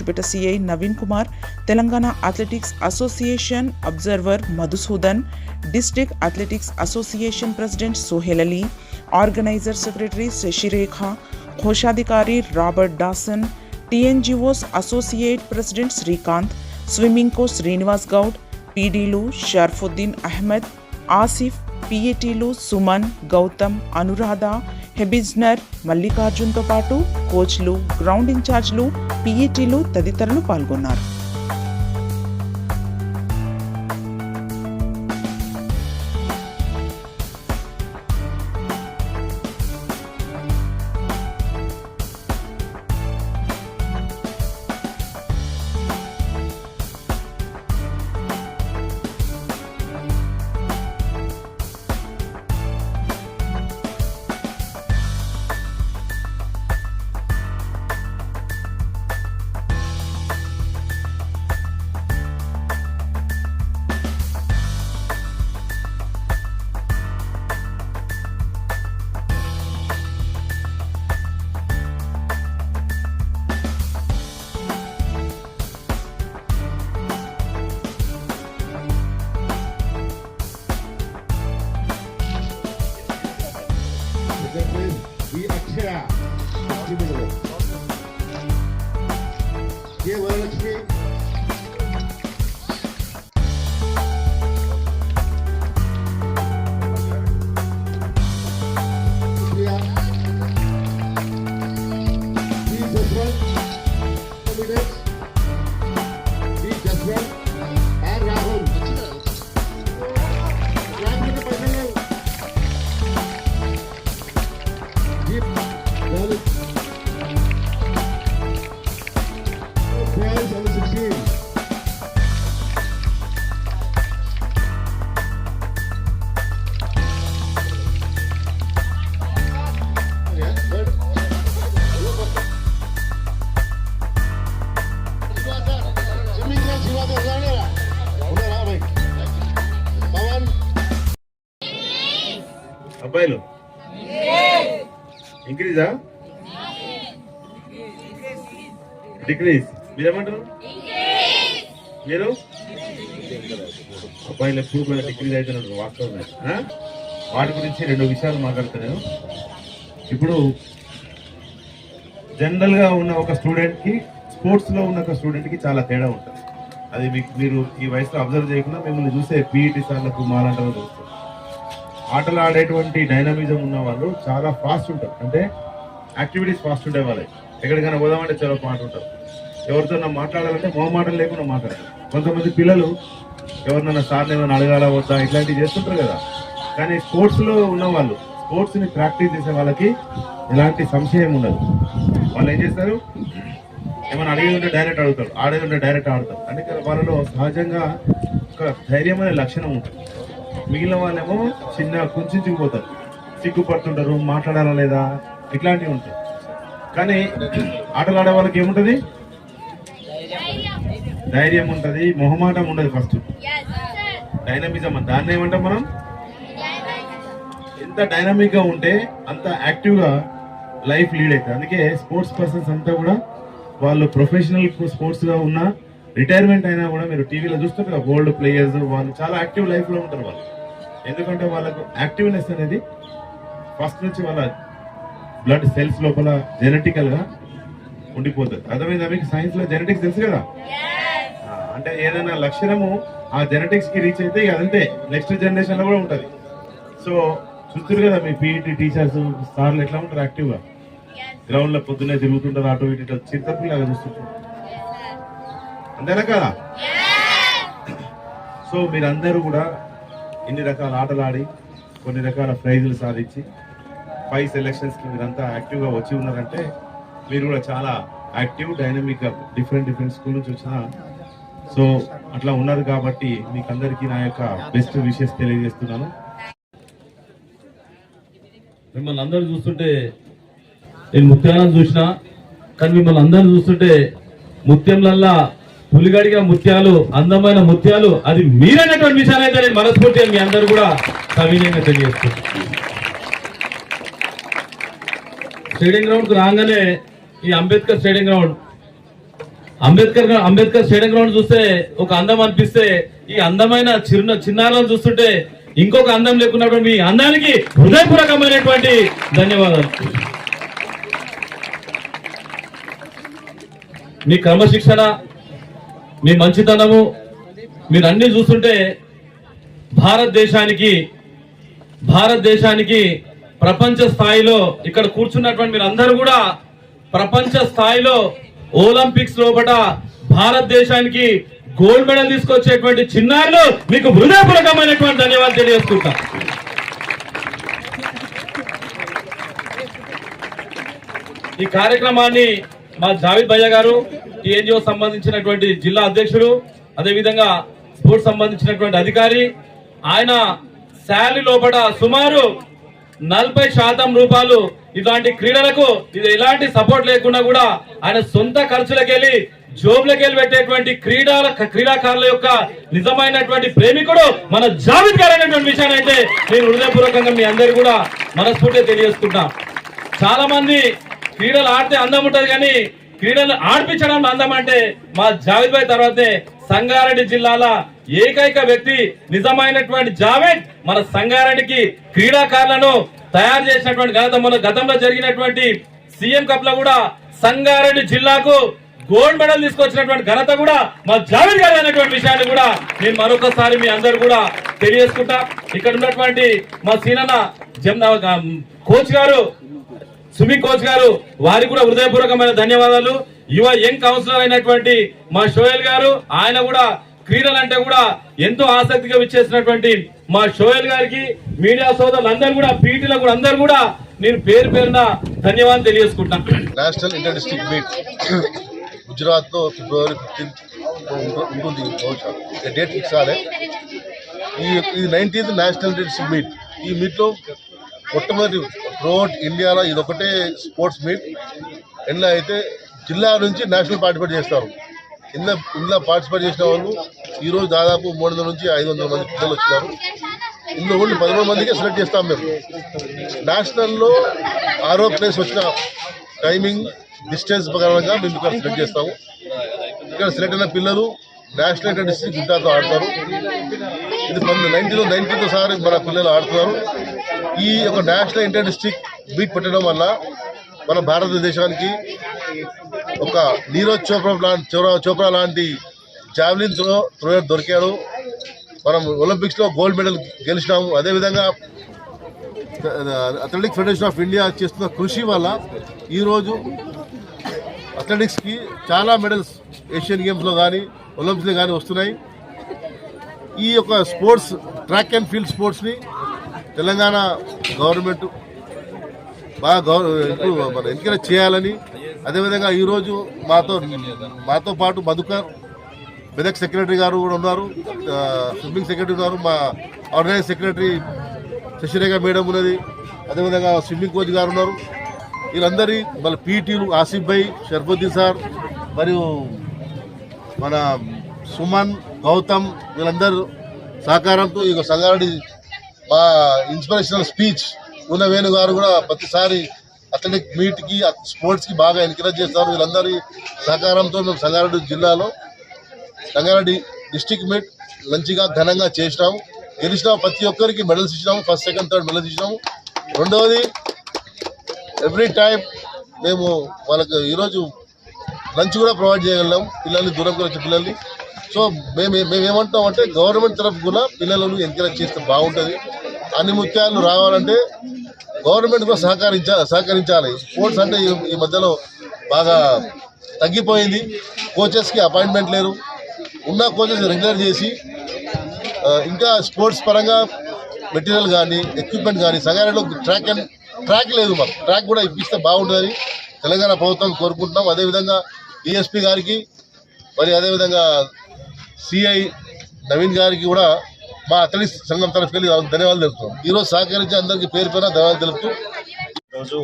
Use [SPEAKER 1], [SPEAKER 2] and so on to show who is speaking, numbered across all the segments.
[SPEAKER 1] Kuchipeta CI Naveen Kumar Telangana athletics association observer Madhusudan district athletics association president Sohail Ali organiser secretary Shashirekha కోశాధికారి Robert Dawson TNGOs associate president Srikanth swimming coach Srinivas Goud పీడీలు Sharfuddin Ahmed Asif పిఏటీలు సుమన్ గౌతమ్ అనురాధ హెబిజ్నర్ మల్లికార్జున్తో పాటు కోచ్లు ground ఇన్ఛార్జ్లు పిఏటీలు తదితరులు పాల్గొన్నారు.
[SPEAKER 2] Thank you.
[SPEAKER 3] అబ్బాయిలు? ఇంక్రీజా? డిక్రీజ్. మీరేమంటారు? మీరు? అబ్బాయిలు ఎప్పుడు కూడా డిక్రీజ్ అయితే వాస్తవమే వాటి గురించి రెండు విషయాలు మాట్లాడుతున్నాను. ఇప్పుడు జనరల్గా ఉన్న ఒక స్టూడెంట్కి స్పోర్ట్స్లో ఉన్న ఒక స్టూడెంట్కి చాలా తేడా ఉంటుంది. అది మీకు మీరు ఈ వయసులో అబ్జర్వ్ చేయకుండా మిమ్మల్ని చూసే పీఈటీ సార్లకు మాలంటే తెలుస్తుంది ఆటలు ఆడేటువంటి డైనమిజం ఉన్న వాళ్ళు చాలా ఫాస్ట్ ఉంటారు. అంటే యాక్టివిటీస్ ఫాస్ట్ ఉండే వాళ్ళే ఎక్కడికైనా పోదామంటే చాలా పాట ఉంటారు. ఎవరితో మాట్లాడాలంటే మొహమాటలు లేకుండా మాట్లాడాలి. కొంతమంది పిల్లలు ఎవరినైనా సార్ని ఏమైనా అడగాల వద్దా ఇట్లాంటివి చేస్తుంటారు కదా. కానీ స్పోర్ట్స్లో ఉన్న వాళ్ళు స్పోర్ట్స్ని ప్రాక్టీస్ చేసే వాళ్ళకి ఎలాంటి సంశయం ఉండదు. వాళ్ళు ఏం చేస్తారు? ఏమైనా అడిగి ఉంటే డైరెక్ట్ అడుగుతారు. ఆడేది ఉంటే డైరెక్ట్ ఆడతారు. అందుకని వాళ్ళలో సహజంగా ఒక ధైర్యం అనే లక్షణం ఉంటుంది. మిగిలిన వాళ్ళేమో చిన్న కుంచుకుపోతారు సిగ్గుపడుతుంటారు మాట్లాడాలా లేదా? ఇట్లాంటివి ఉంటాయి. కానీ ఆటలు ఆడే వాళ్ళకి ఏముంటుంది? ధైర్యం ఉంటుంది మొహమాటం ఉండదు ఫస్ట్. డైనమిజం అని. దాన్ని ఏమంటాం మనం? ఎంత డైనమిక్గా ఉంటే అంత యాక్టివ్గా లైఫ్ లీడ్ అవుతుంది అందుకే స్పోర్ట్స్ పర్సన్స్ అంతా కూడా వాళ్ళు ప్రొఫెషనల్ స్పోర్ట్స్గా ఉన్న రిటైర్మెంట్ అయినా కూడా మీరు టీవీలో చూస్తుంటారు కదా గోల్డ్ ప్లేయర్స్ వాళ్ళు చాలా యాక్టివ్ లైఫ్లో ఉంటారు వాళ్ళు. ఎందుకంటే వాళ్ళకు యాక్టివ్నెస్ అనేది ఫస్ట్ నుంచి వాళ్ళ బ్లడ్ సెల్స్ లోపల జెనెటికల్గా ఉండిపోతుంది. అర్థమైందా మీకు? సైన్స్లో జెనెటిక్స్ తెలుసు కదా? అంటే ఏదైనా లక్షణము ఆ జెనెటిక్స్కి రీచ్ అయితే అదంతే. నెక్స్ట్ జనరేషన్లో కూడా ఉంటది. సో చూస్తారు కదా మీ పీఈటీ టీచర్స్ సార్లు ఎట్లా ఉంటారు యాక్టివ్గా గ్రౌండ్లో పొద్దున్నే తిరుగుతుంటారు అటు ఇటు ఇటు చిత్తపిల్లగా చూస్తుంటారు. అంతేనా కదా? సో మీరందరూ కూడా ఎన్ని రకాల ఆటలు ఆడి కొన్ని రకాల ప్రైజులు సాధించి పై సెలెక్షన్స్కి మీరంతా యాక్టివ్గా వచ్చి ఉన్నారంటే మీరు కూడా చాలా యాక్టివ్ డైనమిక్గా డిఫరెంట్ డిఫరెంట్ స్కూల్ నుంచి వచ్చిన. సో అట్లా ఉన్నారు కాబట్టి మీకు అందరికీ నా యొక్క బెస్ట్ విషెస్ తెలియజేస్తున్నాను.
[SPEAKER 4] మిమ్మల్ని అందరూ చూస్తుంటే నేను ముత్యాలను చూసిన కానీ మిమ్మల్ని అందరూ చూస్తుంటే ముత్యంలల్లా పులిగడిగా ముత్యాలు అందమైన ముత్యాలు అది మీరైనటువంటి విషయాలు అయితే నేను మనస్ఫూర్తిగా మీ అందరూ కూడా సవినయంగా తెలియజేస్తున్నాను స్టేడియం గ్రౌండ్కు రాగానే ఈ Ambedkar stadium ground Ambedkar Ambedkar stadium ground చూస్తే ఒక అందం అనిపిస్తే ఈ అందమైన చిన్న చిన్నారులను చూస్తుంటే ఇంకొక అందం లేకున్నటువంటి మీ అందానికి హృదయపూర్వకమైనటువంటి ధన్యవాదాలు. మీ క్రమశిక్షణ మీ మంచితనము మీరు అన్ని చూస్తుంటే భారతదేశానికి భారతదేశానికి ప్రపంచ స్థాయిలో ఇక్కడ కూర్చున్నటువంటి మీరు అందరూ కూడా ప్రపంచ స్థాయిలో ఒలింపిక్స్ లోపల భారతదేశానికి గోల్డ్ మెడల్ తీసుకొచ్చేటువంటి చిన్నారులు మీకు హృదయపూర్వకమైనటువంటి ధన్యవాదాలు తెలియజేసుకుంటా. ఈ కార్యక్రమాన్ని మా జావేద్ భయ్య గారు టీఎన్జిఓ సంబంధించినటువంటి జిల్లా అధ్యక్షుడు అదేవిధంగా స్పోర్ట్స్ సంబంధించినటువంటి అధికారి. ఆయన శాలరీ లోపల సుమారు నలభై శాతం రూపాయలు ఇలాంటి క్రీడలకు ఇది ఎలాంటి సపోర్ట్ లేకుండా కూడా ఆయన సొంత ఖర్చులకెళ్ళి జోబులకెళ్ళి పెట్టేటువంటి క్రీడల క్రీడాకారుల యొక్క నిజమైనటువంటి ప్రేమికుడు మన జావేద్ గారు అనేటువంటి విషయాన్ని అయితే నేను హృదయపూర్వకంగా మీ అందరు కూడా మనస్ఫూర్తిగా తెలియజేసుకుంటా చాలా మంది క్రీడలు ఆడితే అందం ఉంటది కానీ క్రీడలు ఆడిపించడం అందం అంటే మా జావేద్ భాయ్ తర్వాతే సంగారెడ్డి జిల్లాల ఏకైక వ్యక్తి నిజమైనటువంటి జావేద్. మన సంగారెడ్డికి క్రీడాకారులను తయారు చేసినటువంటి ఘనత మన గతంలో జరిగినటువంటి సీఎం కప్లో కూడా సంగారెడ్డి జిల్లాకు గోల్డ్ మెడల్ తీసుకొచ్చినటువంటి ఘనత కూడా మా జావేద్ గారు అనేటువంటి విషయాన్ని కూడా నేను మరొకసారి మీ అందరు కూడా తెలియజేసుకుంటా. ఇక్కడ ఉన్నటువంటి మా సీనన్న జమ్నా కోచ్ గారు సుమి కోచ్ గారు వారికి కూడా హృదయపూర్వకమైన ధన్యవాదాలు. యువ యంగ్ కౌన్సిలర్ అయినటువంటి మా షోయల్ గారు ఆయన కూడా క్రీడలు అంటే కూడా ఎంతో ఆసక్తిగా విచ్చేసినటువంటి మా షోయల్ గారికి మీడియా సోదరులు కూడా పీటీలో కూడా అందరు కూడా నేను పేరు పేరున ధన్యవాదాలు తెలియజేసుకుంటాను
[SPEAKER 2] నేషనల్ ఇంటర్ డిస్ట్రిక్ట్ మీట్ గుజరాత్లో ఫిబ్రవరి ఫిఫ్టీన్త్ ఉంటుంది బహుశా డేట్ ఫిక్స్ కాలే ఈ nineteenth national inter district meet ఈ మీట్లో మొట్టమొదటి త్రూఅవుట్ ఇండియాలో ఇది ఒకటే స్పోర్ట్స్ మీట్. ఇందులో అయితే జిల్లా నుంచి నేషనల్ పార్టిసిపేట్ చేస్తారు. ఇందులో ఇందులో పార్టిసిపేట్ చేసిన వాళ్ళు ఈరోజు దాదాపు మూడు వందల నుంచి ఐదు వందల మంది పిల్లలు వచ్చినారు. ఇందులో ఓన్లీ పదమూడు మందికే సెలెక్ట్ చేస్తాం మేము. నేషనల్లో ఆరో ప్లేస్ వచ్చిన టైమింగ్ డిస్టెన్స్ ప్రకారంగా మేము ఇక్కడ సెలెక్ట్ చేస్తాము. ఇక్కడ సెలెక్ట్ అయిన పిల్లలు నేషనల్ ఇంటర్ డిస్ట్రిక్ట్ గుంటాతో ఆడతారు. ఇది పంతొమ్మిది నైన్టీన్ నైన్టీన్తో సారి మన పిల్లలు ఆడుతున్నారు. ఈ యొక్క నేషనల్ ఇంటర్ డిస్ట్రిక్ట్ బీట్ పెట్టడం వల్ల మన భారతదేశానికి ఒక నీరజ్ చోప్రా లాంటి చోప్రా చోప్రా లాంటి జావ్లిన్ త్రో త్రోయర్ దొరికారు మనం ఒలింపిక్స్లో గోల్డ్ మెడల్ గెలిచినాము. అదేవిధంగా అథ్లెటిక్స్ ఫెడరేషన్ ఆఫ్ ఇండియా చేస్తున్న కృషి వల్ల ఈరోజు అథ్లెటిక్స్కి చాలా మెడల్స్ ఏషియన్ గేమ్స్లో కానీ ఒలింపిక్స్లో కానీ వస్తున్నాయి. ఈ యొక్క స్పోర్ట్స్ ట్రాక్ అండ్ ఫీల్డ్ స్పోర్ట్స్ని తెలంగాణ గవర్నమెంట్ బాగా గౌరవ మన ఎంకరేజ్ చేయాలని అదేవిధంగా ఈరోజు మాతో మాతో పాటు మధుకర్ మెదక్ సెక్రటరీ గారు కూడా ఉన్నారు. స్విమ్మింగ్ సెక్రటరీ ఉన్నారు మా ఆర్గనైజ్ సెక్రటరీ శశిరేఖ మేడం ఉన్నది. అదేవిధంగా స్విమ్మింగ్ కోచ్ గారు ఉన్నారు. వీళ్ళందరి మళ్ళీ పీటీలు ఆసిఫ్ భాయ్ షర్ఫుద్దీన్ సార్ మరియు మన సుమన్ గౌతమ్ వీళ్ళందరూ సహకారంతో ఈ సంగారెడ్డి మా ఇన్స్పిరేషనల్ స్పీచ్ ఉన్న వేణు గారు కూడా ప్రతిసారి అథ్లెటిక్ మీట్కి స్పోర్ట్స్కి బాగా ఎంకరేజ్ చేస్తారు. వీళ్ళందరి సహకారంతో మేము సంగారెడ్డి జిల్లాలో సంగారెడ్డి డిస్టిక్ మీట్ మంచిగా ఘనంగా చేసినాము. గెలిచిన ప్రతి ఒక్కరికి మెడల్స్ ఇచ్చినాము. ఫస్ట్ సెకండ్ థర్డ్ మెడల్స్ ఇచ్చినాము. రెండవది ఎవ్రీ టైం మేము వాళ్ళకి ఈరోజు లంచ్ కూడా ప్రొవైడ్ చేయగలం పిల్లల్ని దూరం వచ్చే పిల్లల్ని. సో మేము మేము ఏమంటాం అంటే గవర్నమెంట్ తరఫు కూడా పిల్లలను ఎంకరేజ్ చేస్తే బాగుంటుంది. అన్ని ముత్యాలు రావాలంటే గవర్నమెంట్ కూడా సహకరించా సహకరించాలి. స్పోర్ట్స్ అంటే ఈ- మధ్యలో బాగా తగ్గిపోయింది. కోచెస్కి అపాయింట్మెంట్ లేరు. ఉన్న కోచెస్ రెగ్యులర్ చేసి ఇంకా స్పోర్ట్స్ పరంగా మెటీరియల్ కానీ ఎక్విప్మెంట్ కానీ సంగారెడ్డిలో ట్రాక్ అండ్ ట్రాక్ లేదు మాకు. ట్రాక్ కూడా ఇప్పిస్తే బాగుంటుందని తెలంగాణ ప్రభుత్వం కోరుకుంటున్నాం. అదేవిధంగా డిఎస్పీ గారికి మరి అదేవిధంగా సిఐ నవీన్ గారికి కూడా మా అథ్లెటిక్స్ సంఘం తరఫుకి వెళ్ళి ధన్యవాదాలు తెలుపుతాం ఈరోజు సహకరించి అందరికీ పేరు పేరున ధన్యవాదాలు తెలుపుతూ
[SPEAKER 5] ఈరోజు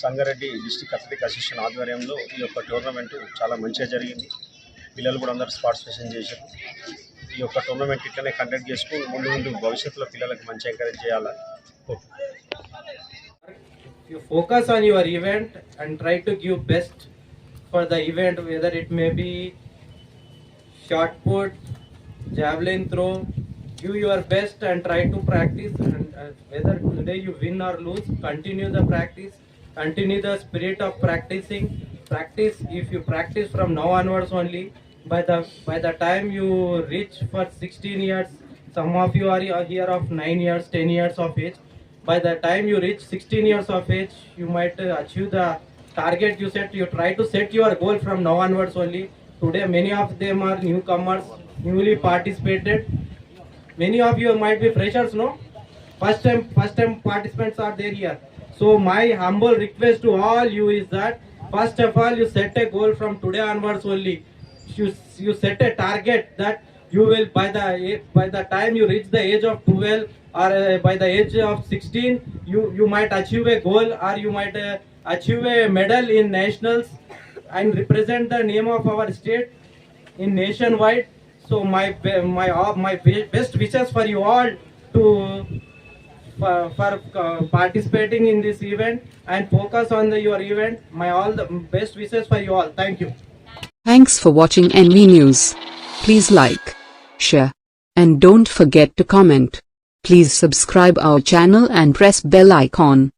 [SPEAKER 5] సంగారెడ్డి డిస్టిక్ అథ్లెటిక్ అసోసియేషన్ ఆధ్వర్యంలో ఈ యొక్క టోర్నమెంట్ చాలా మంచిగా జరిగింది. పిల్లలు కూడా అందరూ పార్టిసిపేషన్ చేశారు. ఈ యొక్క టోర్నమెంట్ ఇట్లనే కండక్ట్ చేసుకుని ముందు ముందు భవిష్యత్తులో పిల్లలకి మంచి ఎంకరేజ్ చేయాలని
[SPEAKER 6] you focus on your event and try to give best for the event, whether it may be shot put, javelin throw. Do your best and try to practice. And uh, whether today you win or lose, continue the practice. Continue the spirit of practicing. Practice. If you practice from now onwards only, by the by the time you reach for 16 years, some of you are here of 9 years, 10 years of age. By the time you reach 16 years of age, you might uh, achieve the target you set. You try to set your goal from now onwards only. Today, many of them are newcomers, newly participated. Many of you might be freshers, no? First time, first time participants are there here. So my humble request to all you is that first of all you set a goal from today onwards only. You you set a target that you will by the by the time you reach the age of 12 or uh, by the age of 16 you you might achieve a goal or you might uh, achieve a medal in nationals and represent the name of our state in nationwide. So my my uh, my best wishes for you all to for, for uh, participating in this event and focus on the, your event. My all the best wishes for you all. Thank you.
[SPEAKER 7] Thanks for watching NV News. Please like, share, and don't forget to comment. Please subscribe our channel and press bell icon.